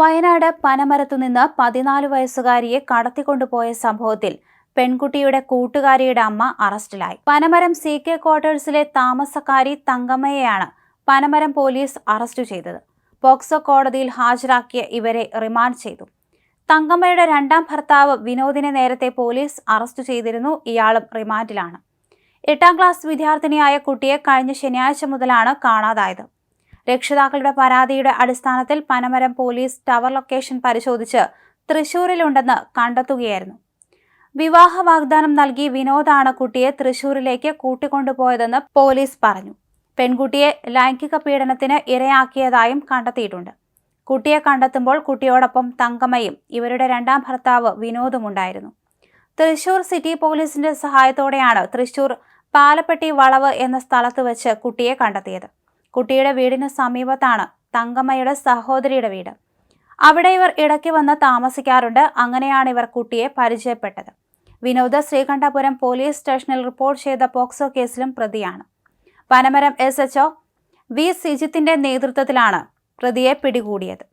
വയനാട് പനമരത്തു നിന്ന് പതിനാല് വയസ്സുകാരിയെ കടത്തിക്കൊണ്ടുപോയ സംഭവത്തിൽ പെൺകുട്ടിയുടെ കൂട്ടുകാരിയുടെ അമ്മ അറസ്റ്റിലായി. പനമരം സി കെ ക്വാർട്ടേഴ്സിലെ താമസക്കാരി തങ്കമ്മയെയാണ് പനമരം പോലീസ് അറസ്റ്റ് ചെയ്തത്. പോക്സോ കോടതിയിൽ ഹാജരാക്കിയ ഇവരെ റിമാൻഡ് ചെയ്തു. തങ്കമ്മയുടെ രണ്ടാം ഭർത്താവ് വിനോദിനെ നേരത്തെ പോലീസ് അറസ്റ്റ് ചെയ്തിരുന്നു. ഇയാളും റിമാൻഡിലാണ്. എട്ടാം ക്ലാസ് വിദ്യാർത്ഥിനിയായ കുട്ടിയെ കഴിഞ്ഞ ശനിയാഴ്ച മുതലാണ് കാണാതായത്. രക്ഷിതാക്കളുടെ പരാതിയുടെ അടിസ്ഥാനത്തിൽ പനമരം പോലീസ് ടവർ ലൊക്കേഷൻ പരിശോധിച്ച് തൃശൂരിലുണ്ടെന്ന് കണ്ടെത്തുകയായിരുന്നു. വിവാഹ വാഗ്ദാനം നൽകി വിനോദാണ് കുട്ടിയെ തൃശൂരിലേക്ക് കൂട്ടിക്കൊണ്ടുപോയതെന്ന് പോലീസ് പറഞ്ഞു. പെൺകുട്ടിയെ ലൈംഗിക പീഡനത്തിന് ഇരയാക്കിയതായും കണ്ടെത്തിയിട്ടുണ്ട്. കുട്ടിയെ കണ്ടെത്തുമ്പോൾ കുട്ടിയോടൊപ്പം തങ്കമ്മയും ഇവരുടെ രണ്ടാം ഭർത്താവ് വിനോദും ഉണ്ടായിരുന്നു. തൃശൂർ സിറ്റി പോലീസിന്റെ സഹായത്തോടെയാണ് തൃശൂർ പാലപ്പെട്ടി വളവ് എന്ന സ്ഥലത്ത് വെച്ച് കുട്ടിയെ കണ്ടെത്തിയത്. കുട്ടിയുടെ വീടിന് സമീപത്താണ് തങ്കമ്മയുടെ സഹോദരിയുടെ വീട്. അവിടെ ഇവർ ഇടയ്ക്ക് വന്ന് താമസിക്കാറുണ്ട്. അങ്ങനെയാണ് ഇവർ കുട്ടിയെ പരിചയപ്പെട്ടത്. വിനോദ ശ്രീകണ്ഠപുരം പോലീസ് സ്റ്റേഷനിൽ റിപ്പോർട്ട് ചെയ്ത പോക്സോ കേസിലും പ്രതിയാണ്. Panamaram S H V. സിജിത്തിന്റെ നേതൃത്വത്തിലാണ് പ്രതിയെ പിടികൂടിയത്.